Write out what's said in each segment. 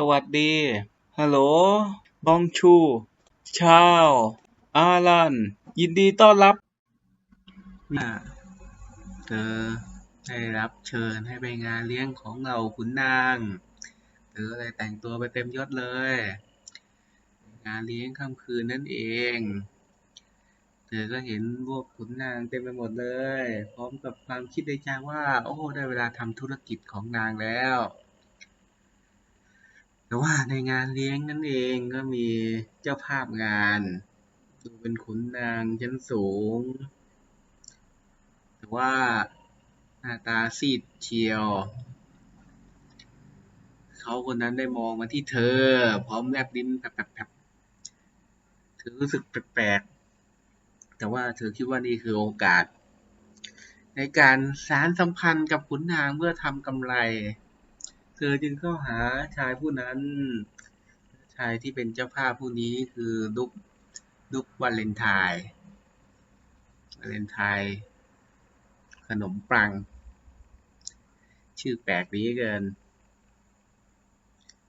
สวัสดี ฮัลโหล บองชู ชาว อารัน ยินดีต้อนรับน่ะเธอได้รับเชิญให้ไปงานเลี้ยงของเราขุนนาง เธอเลยแต่งตัวไปเต็มยศเลย งานเลี้ยงค่ำคืนนั่นเอง เธอก็เห็นพวกขุนนางเต็มไปหมดเลย พร้อมกับความคิดในใจว่า โอ้ ได้เวลาทำธุรกิจของนางแล้ว แต่ว่าในงานเลี้ยงนั่นเองก็มีเจ้าภาพงาน ดูเป็นขุนนางชั้นสูง แต่ว่าหน้าตาซีดเชียว เขาคนนั้นได้มองมาที่เธอ พร้อมแลบลิ้นแผลบๆเธอรู้สึกแปลกๆ แต่ว่าเธอคิดว่านี่คือโอกาส ในการสารสัมพันธ์กับขุนนางเพื่อทำกำไร เธอจึงเข้าหาชายผู้นั้น ชายที่เป็นเจ้าภาพผู้นี้คือลุกลุกวาเลนไทน์วาเลนไทน์ขนมปัง ชื่อแปลกดีเกิน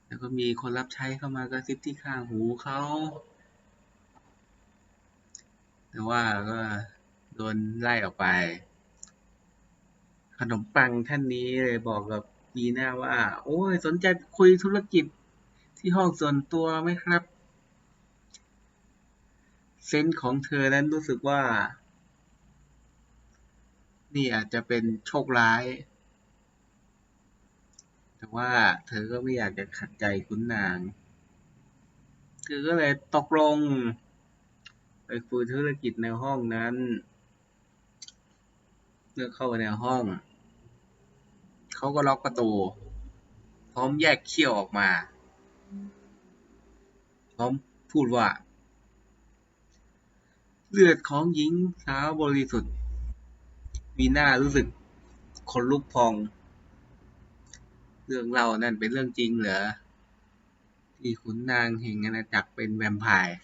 แล้วก็มีคนรับใช้เข้ามากระซิบที่ข้างหูเขาแต่ว่าก็โดนไล่ออกไป ขนมปังท่านนี้เลยบอกกับ ปีหน้าว่า โอ้ยสนใจคุยธุรกิจที่ห้องส่วนตัวไหมครับ เซนส์ของเธอนั้นรู้สึกว่า นี่อาจจะเป็นโชคร้าย แต่ว่าเธอก็ไม่อยากจะขัดใจคุณนาง เธอก็เลยตกลง ไปคุยธุรกิจในห้องนั้นเมื่อเข้าไปในห้อง เขาก็ล็อกประตู พร้อมแยกเขี้ยวออกมา พร้อมพูดว่า เลือดของหญิงสาวบริสุทธิ์มีหน้ารู้สึกขนลุกพอง เรื่องเล่านั่นเป็นเรื่องจริงเหรอที่ขุนนางแห่งอาณาจักรเป็นแวมไพร์